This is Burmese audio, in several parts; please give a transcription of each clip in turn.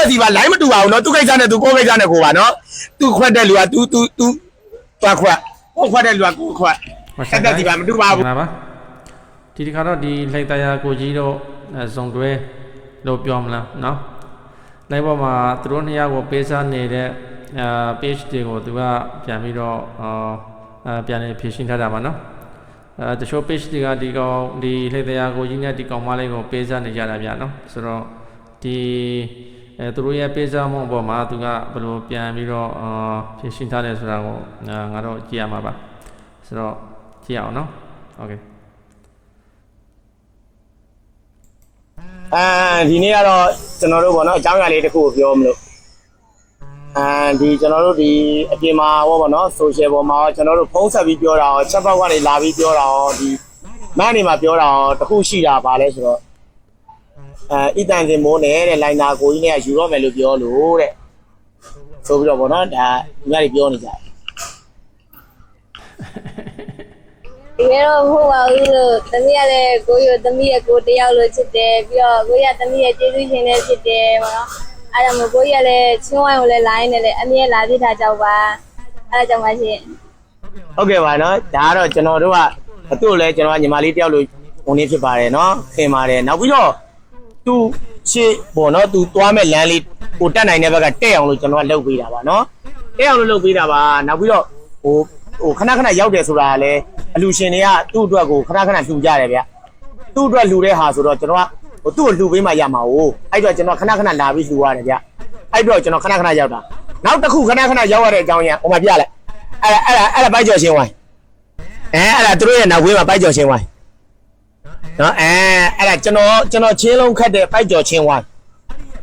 သက်စီပါလိုင်းမတူပါဘူးနော်သူကိစ္စနဲ့သူကိုယ်ကိစ္စနဲ့ကိုပါနော်သူခွက်တဲ့လူကသူသူသူသွားခွက်ကိုခွက်တဲ့လူကကိုခွက်တက်သက်စီပါမတူပါဘူးလားပါဒီတစ်ခါတော့ဒီလှိုက်တရားကိုကြီးတော့အဲဇုံတွဲလို့ပြောမလားနော်လိုက်ပေါ်မှာသူတို့နှစ်ယောက်ကိုပေးစားနေတဲ့အာ page တွေကိုသူကပြန်ပြီးတော့အာအာပြန်နေဖြည့်ရှင်းထားတာပါနော်အဲတချို့ page တွေကဒီကောင်ဒီလှိုက်တရားကိုကြီးနဲ့ဒီကောင်မလေးကိုပေးစားနေကြတာဗျာနော်ဆိုတော့ဒီ အဲသူတို့ရဲ့ပေးစားမှုအပေါ်မှာသူကဘယ်လိုပြန်ပြီးတော့အာဖြည့်ရှင်းထားတယ်ဆိုတာကိုအာငါတို့ကြည့်ရမှာပါဆိုတော့ကြည့်အောင်နော်โอเค အဲဒီနေ့ကတော့ကျွန်တော်တို့ပေါ့နော်အကြောင်းအရာလေးတစ်ခုကိုပြောမလို့အဲဒီကျွန်တော်တို့ဒီအပြင်မှာဟောပေါ့နော် social ပေါ်မှာကျွန်တော်တို့ဖုန်းဆက်ပြီးပြောတာရောချက်ပေါက်ကနေလာပြီးပြောတာရောဒီမန်းနေမှာပြောတာရောတစ်ခုရှိတာပါလဲဆိုတော့ အဲအတန်စင်မိုးနဲ့တဲ့လိုင်နာကိုကြီးနဲ့ယူတော့မယ်လို့ပြောလို့တဲ့ဆိုပြီးတော့ပေါ့နော်ဒါညီမတွေပြောနေကြတယ်ဒီကတော့မဟုတ်ပါဘူးလို့သမီးကလည်းကိုရသမီးရဲ့ကိုတယောက်လို့ချစ်တယ်ပြီးတော့ကိုရသမီးရဲ့ကျေးဇူးရှင်လည်းဖြစ်တယ်ပေါ့နော်အဲ့ဒါမို့ကိုရလည်းချင်းဝိုင်းကိုလည်းလိုင်းနေတယ်အမြဲလာပြထားကြောက်ပါအဲ့ဒါကြောင့်ပါရှင်ဟုတ်ကဲ့ပါနော်ဒါကတော့ကျွန်တော်တို့ကအတူလည်းကျွန်တော်ကညီမလေးတယောက်လိုဝင်နေဖြစ်ပါတယ်နော်ခင်ပါတယ်နောက်ပြီးတော့ သူရှေ့ပေါ့နော်သူသွားမဲ့လမ်းလေးကိုတက်နိုင်တဲ့ဘက်ကတက်အောင်လို့ကျွန်တော်ကလုပ်ပေးတာပါနော်တက်အောင်လို့လုပ်ပေးတာပါနောက်ပြီးတော့ဟိုဟိုခဏခဏရောက်တယ်ဆိုတာကလည်းအလူရှင်တွေကသူ့အတွက်ကိုခဏခဏလှူကြတယ်ဗျသူ့အတွက်လှူတဲ့ဟာဆိုတော့ကျွန်တော်ကဟိုသူ့ကိုလှူပေးမှရမှာ哦အဲ့တော့ကျွန်တော်ခဏခဏလာပြီးလှူရတယ်ဗျအဲ့တော့ကျွန်တော်ခဏခဏရောက်တာနောက်တစ်ခုခဏခဏရောက်ရတဲ့အကြောင်းရဟိုမှာပြလိုက်အဲ့ဒါအဲ့ဒါအဲ့ဒါပိုက်ကျော်ရှင်ဝိုင်းအဲအဲ့ဒါသူတို့ရဲ့နောက်ဝေးမှာပိုက်ကျော်ချင်းဝိုင်း နော်အဲအဲ့ဒါကျွန်တော်ကျွန်တော်ချင်းလုံးခတ်တဲ့ပိုက်ကျော်ချင်းဝိုင်း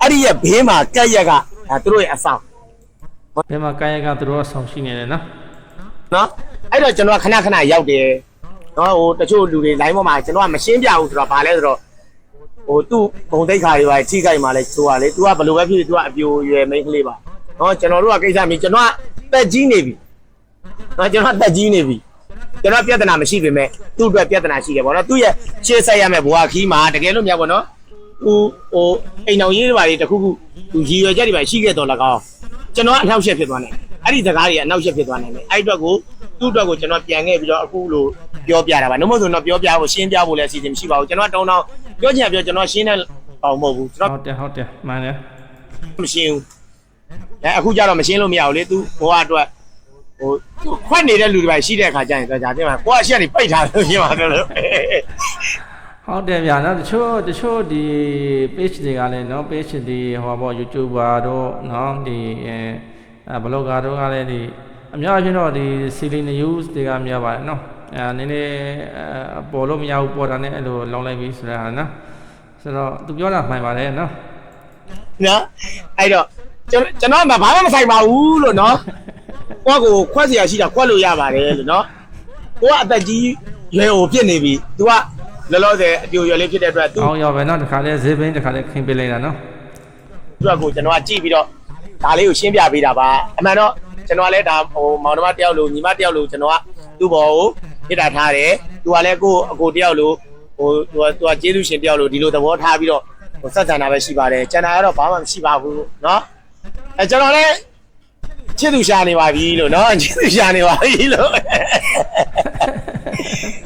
အဲ့ဒီရဲ့ဘေးမှာကက်ရက်ကအဲသူတို့ရဲ့အဆောင်ဘယ်မှာကာယကသူတို့ကဆောင်ရှိနေတယ်နော်နော်အဲ့တော့ကျွန်တော်ကခဏခဏရောက်တယ်နော်ဟိုတချို့လူတွေ line ပေါ်မှာကျွန်တော်ကမရှင်းပြဘူးဆိုတော့ဗာလဲဆိုတော့ဟိုသူ့ဘုံသိက္ခာတွေပါထိခိုက်မှလဲဆိုရလေ तू ကဘယ်လိုပဲဖြစ်ဖြစ် तू ကအပြိုရွယ်မိန်းကလေးပါနော်ကျွန်တော်တို့ကကိစ္စမျိုးကျွန်တော်ကတက်ကြီးနေပြီနော်ကျွန်တော်ကတက်ကြီးနေပြီ ကျွန်တော်ပြဿနာမရှိပေမဲ့သူ့အတွက်ပြဿနာရှိတယ်ဗောနော်သူ့ရဲ့ရှေ့ဆက်ရမယ့်ဘဝခီးမှာတကယ်လို့များဗောနော်သူဟိုအိမ်တော်ရေးတွေပါတွေတခုခုသူရည်ရွယ်ချက်တွေပါရှိခဲ့တော့လကောင်းကျွန်တော်ကအနှောက်အယှက်ဖြစ်သွားတယ်အဲ့ဒီစကားတွေကအနှောက်အယှက်ဖြစ်သွားနိုင်တယ်အဲ့အတွက်ကိုသူ့အတွက်ကိုကျွန်တော်ပြန်ခဲ့ပြီးတော့အခုလို့ပြောပြတာပါနှမဆိုတော့ပြောပြဖို့ရှင်းပြဖို့လည်းအစီအစဉ်မရှိပါဘူးကျွန်တော်တုံးတောင်းပြောချင်တာပြောကျွန်တော်ရှင်းတဲ့အောင်မဟုတ်ဘူးကျွန်တော်ဟုတ်တယ်ဟုတ်တယ်မှန်တယ်မရှင်းဘူးအဲအခုကျတော့မရှင်းလို့မရဘူးလေ तू ဘဝအတွက် ဟိုသူခွက်နေတဲ့လူတွေပဲရှိတဲ့အခါကျရင်တော့ဒါတင်မှာကိုကရှက်နေပိတ်ထားလို့ရှင်းပါတယ်လို့ဟုတ်တယ်ဗျာနော်တချို့တချို့ဒီ page တွေကလည်းနော် page ဒီဟောပေါ့ YouTuber တို့နော်ဒီအဲ blogger တို့ကလည်းဒီအများအပြားတော့ဒီ silly news တွေကများပါတယ်နော်အဲနည်းနည်းအပေါ်လို့မရဘူးပေါ်တာနဲ့အဲ့လိုလောင်းလိုက်ပြီဆိုတာနော်ဆိုတော့သူပြောတာမှန်ပါတယ်နော်နော်အဲ့တော့ကျွန်တော်ကျွန်တော်ကဘာမှမဆိုင်ပါဘူးလို့နော် ကိုကကိုခွက်เสียရှိတာခွက်လို့ရပါတယ်လို့နော်ကိုကအသက်ကြီးရွယ်ဟိုဖြစ်နေပြီ तू ကလောလောဆယ်အပြိုရွယ်လေးဖြစ်တဲ့အတွက် तू အောင်ရောက်ပဲနော်တခါလဲဈေးဘင်းတခါလဲခင်းပေးလိုက်တာနော် သူကကိုကျွန်တော်ကကြည့်ပြီးတော့ဒါလေးကိုရှင်းပြပေးတာပါအမှန်တော့ကျွန်တော်ကလည်းဒါဟိုမောင်နှမတယောက်လိုညီမတယောက်လိုကျွန်တော်ကသူ့ဘော်ကိုပြစ်တာထားတယ်သူကလည်းကိုအကိုတယောက်လိုဟိုသူကသူကကျေးဇူးရှင်တယောက်လိုဒီလိုသဘောထားပြီးတော့ဟိုဆက်ဆံတာပဲရှိပါတယ်ကျန်တာကတော့ဘာမှမရှိပါဘူးเนาะအဲကျွန်တော်လည်း ချစ်သူရှာနေပါပြီလို့နော်ချစ်သူရှာနေပါပြီလို့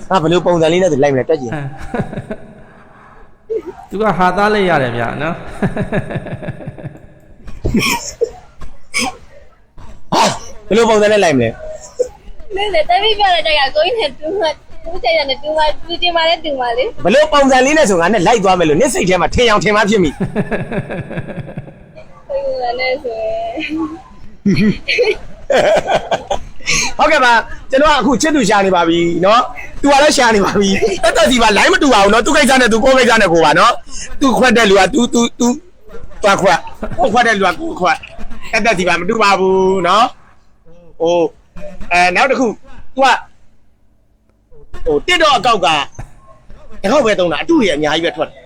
ငါဘယ်လိုပုံစံလေးနဲ့သူလိုက်မလဲတက်ကြည့်သူကဟာသားလိုက်ရတယ်ဗျာနော်ဟာဘယ်လိုပုံစံနဲ့လိုက်မလဲမင်းလည်းတမိပြတဲ့တိုက်ကကိုင်းနဲ့တူမတူချင်တယ်တူမတူချင်ပါလေတူမလေဘယ်လိုပုံစံလေးနဲ့ဆိုငါနဲ့လိုက်သွားမယ်လို့နစ်စိတ်ထဲမှာထင်အောင်ထင်မှဖြစ်မိကိုင်းနဲ့ဆိုရင် ဟုတ်ကဲ့ပါကျွန်တော်ကအခုချစ်သူရှာနေပါပြီเนาะသူကလည်းရှာနေပါပြီတက်တက်စီပါ line မတူပါဘူးเนาะသူကိစ္စနဲ့သူကိုယ်ကိစ္စနဲ့ကိုပါเนาะသူခွက်တဲ့လူက तू तू तू သွားခွက်ကိုခွက်တဲ့လူကကိုခွက်တက်တက်စီပါမတူပါဘူးเนาะဟိုအဲနောက်တစ်ခု तू ကဟိုတစ်တော့အကောက်ကတကောက်ပဲတုံးတာအတူတွေအများကြီးပဲထွက်တယ်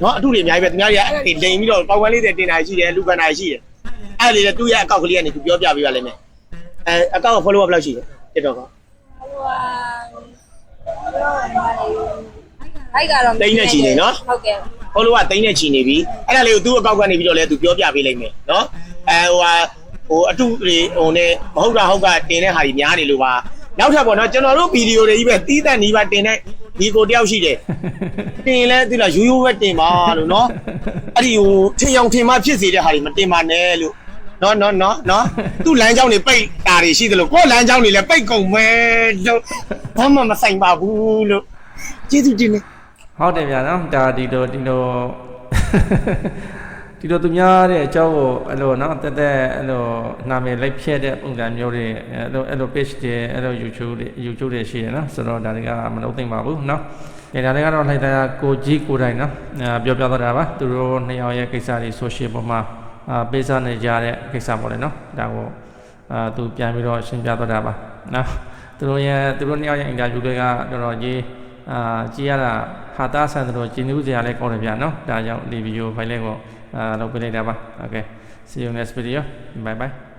เนาะအတူတွေအများကြီးပဲသူများတွေကအဲ့ဒီလိန်ပြီးတော့ပေါက်ဝမ်းလေးတွေတင်တာရှိတယ်လူကန်တာရှိတယ် အဲ့ဒီလေသူ့ရဲ့အကောက်ကလေးကနေသူပြောပြပေးပါလိမ့်မယ်အဲအကောက်က follow up လောက်ရှိတယ်တစ်တော့ကဟိုဟာဘိုက်ကတော့တိတ်နဲ့ချီနေနော် ဟုတ်ကဲ့ဟိုလိုကတိန်းနဲ့ချီနေပြီအဲ့ဒါလေးကိုသူ့အကောက်ကနေပြီးတော့လဲသူပြောပြပေးလိုက်မယ်နော်အဲဟိုဟာဟိုအတုတွေဟိုနဲ့မဟုတ်တာဟုတ်ကတင်တဲ့ဟာကြီးများနေလို့ပါနောက်ထပ်ပေါ့နော်ကျွန်တော်တို့ဗီဒီယိုတွေကြီးပဲတီးတန့်နီးပါတင်တဲ့ဒီကိုတယောက်ရှိတယ်တင်လဲသူလားရိုးရိုးပဲတင်ပါလို့နော်အဲ့ဒီဟိုထင်အောင်ထင်မှဖြစ်စေတဲ့ဟာတွေမတင်ပါနဲ့လို့ နော်နော်နော်နော်သူ့လမ်းကြောင်းတွေပိတ်တာတွေရှိသလိုကိုယ့်လမ်းကြောင်းတွေလည်းပိတ်ကုန်မယ်လို့ဘာမှမဆိုင်ပါဘူးလို့ကျေးဇူးတင်နေဟုတ်တယ်ဗျာနော်ဒါဒီလိုဒီလိုဒီလိုသူများတဲ့အကြောင်းကိုအဲ့လိုနော်တက်တက်အဲ့လိုနာမည်လိုက်ဖြည့်တဲ့ပုံစံမျိုးတွေအဲ့လိုအဲ့လို page တွေအဲ့လို YouTube တွေ YouTube တွေရှိတယ်နော်ဆိုတော့ဒါတွေကမလုပ်သင့်ပါဘူးနော်အဲဒါတွေကတော့လိုက်တာကိုကြီးကိုတိုင်နော်အဲပြောပြတော့တာပါသူတို့နှစ်ယောက်ရဲ့ကိစ္စတွေ social ပေါ်မှာ အာပေးစားနေကြတဲ့ကိစ္စပေါ့လေနော်ဒါကိုအာသူပြန်ပြီးတော့ရှင်းပြတော့တာပါနော်သူတို့ရဲ့သူတို့နှစ်ယောက်ရဲ့ interview တွေကတော်တော်ကြီးအာကြည်ရတာဟာတာဆန်တို့ကျင်းနှူးစရာလည်းကောင်းတယ်ဗျာနော်ဒါကြောင့်ဒီဗီဒီယိုဖိုင်လေးကိုအာလုပ်ပေးလိုက်တာပါ okay see you next video bye bye